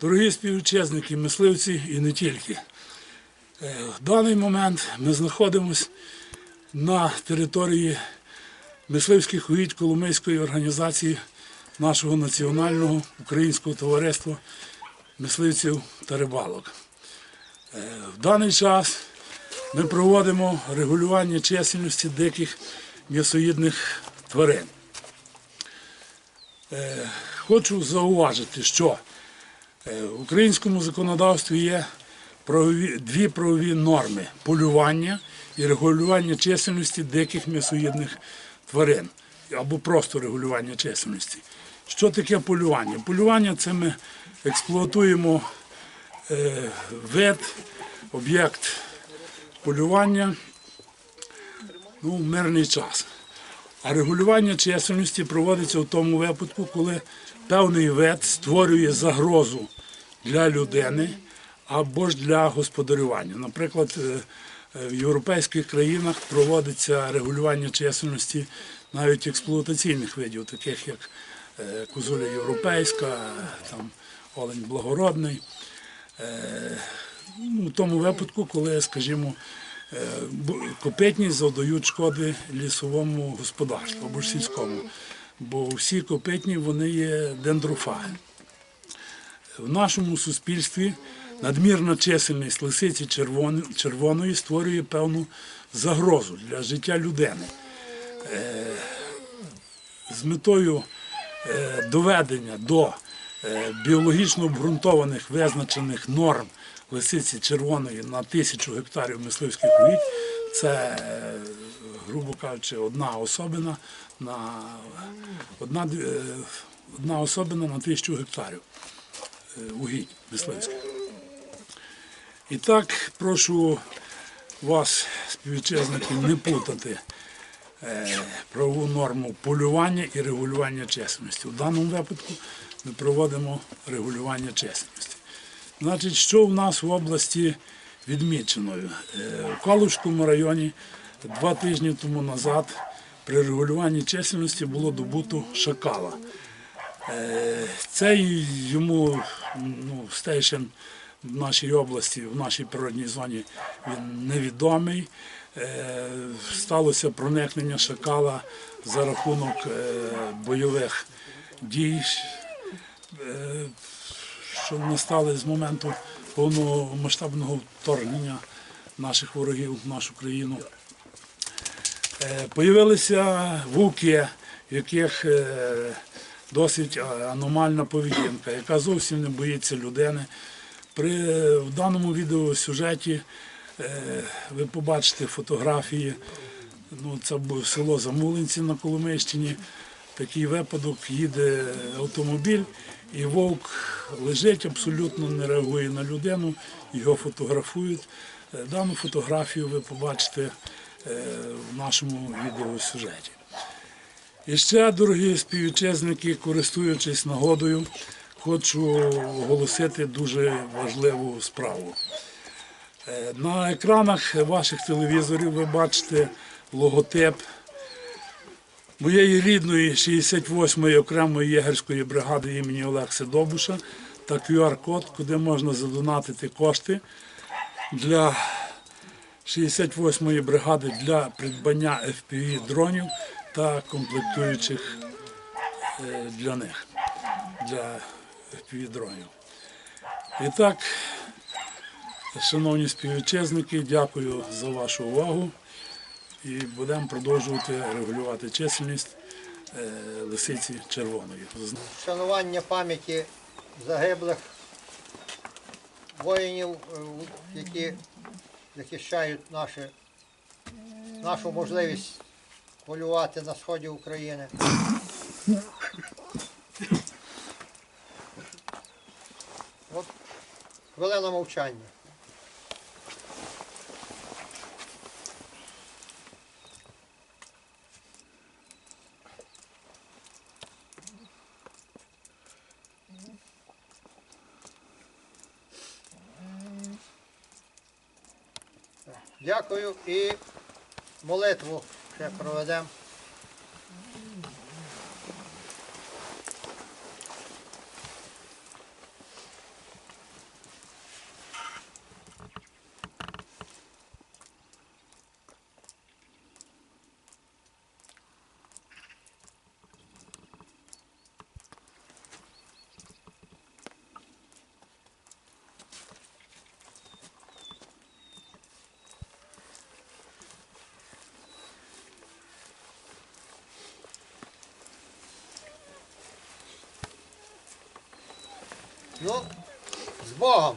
Дорогі співвітчизники, мисливці і не тільки. Е, В даний момент ми знаходимося на території мисливських угідь Коломийської організації нашого національного українського товариства мисливців та рибалок. Е, В даний час ми проводимо регулювання чисельності диких м'ясоїдних тварин. Е, Хочу зауважити, що в українському законодавстві є правові, дві правові норми полювання і регулювання чисельності диких м'ясоїдних тварин або просто регулювання чисельності. Що таке полювання? Полювання це ми експлуатуємо е, вид, об'єкт полювання ну, в мирний час. А регулювання чисельності проводиться в тому випадку, коли певний вид створює загрозу для людини або ж для господарювання. Наприклад, е, е, в європейських країнах проводиться регулювання чисельності навіть експлуатаційних видів, таких як е, козуля європейська, там олень благородний. Е, ну, тому випадку, коли, скажімо, е, бу- копитні завдають шкоди лісовому господарству або ж сільському. Бо всі копитні вони є дендрофаги. В нашому суспільстві надмірна чисельність лисиці червоної створює певну загрозу для життя людини. Е, З метою е, доведення до е, біологічно обґрунтованих визначених норм лисиці червоної на тисячу гектарів мисливських угідь, це, грубо кажучи, одна особина на одна, одна особина на тисячу гектарів угідь мисливських. І так, прошу вас, співвітчизники, не плутати е, правову норму полювання і регулювання чесності. У даному випадку ми проводимо регулювання чесності. Значить, що в нас в області відмічено? Е, В Калужському районі два тижні тому назад при регулюванні чисельності було добуто шакала. Е, Цей йому ну, стейшн в нашій області, в нашій природній зоні він невідомий. Е, Сталося проникнення шакала за рахунок е, бойових дій, що настали з моменту повномасштабного вторгнення наших ворогів в нашу країну. Появилися вовки, яких досить е, аномальна поведінка, яка зовсім не боїться людини. При в даному відеосюжеті е, ви побачите фотографії. Ну, це було село Замулинці на Коломийщині. Такий випадок їде автомобіль, і вовк лежить, абсолютно не реагує на людину, його фотографують. Е, Дану фотографію ви побачите в нашому відеосюжеті. І ще, дорогі співвітчизники, користуючись нагодою, хочу оголосити дуже важливу справу. Е, На екранах ваших телевізорів ви бачите логотип моєї рідної 68-ї окремої єгерської бригади імені Олекси Добуша та QR-код, куди можна задонатити кошти для 68-ї бригади для придбання FPV дронів та комплектуючих е, для них, для FPV. І так, шановні співвітчизники, дякую за вашу увагу і будемо продовжувати регулювати чисельність е, лисиці червоної. Вшанування пам'яті загиблих воїнів, е, які захищають наші, нашу можливість полювати на сході України. От хвилина мовчання. Дякую і молитву ще проведемо. Ну, з Богом.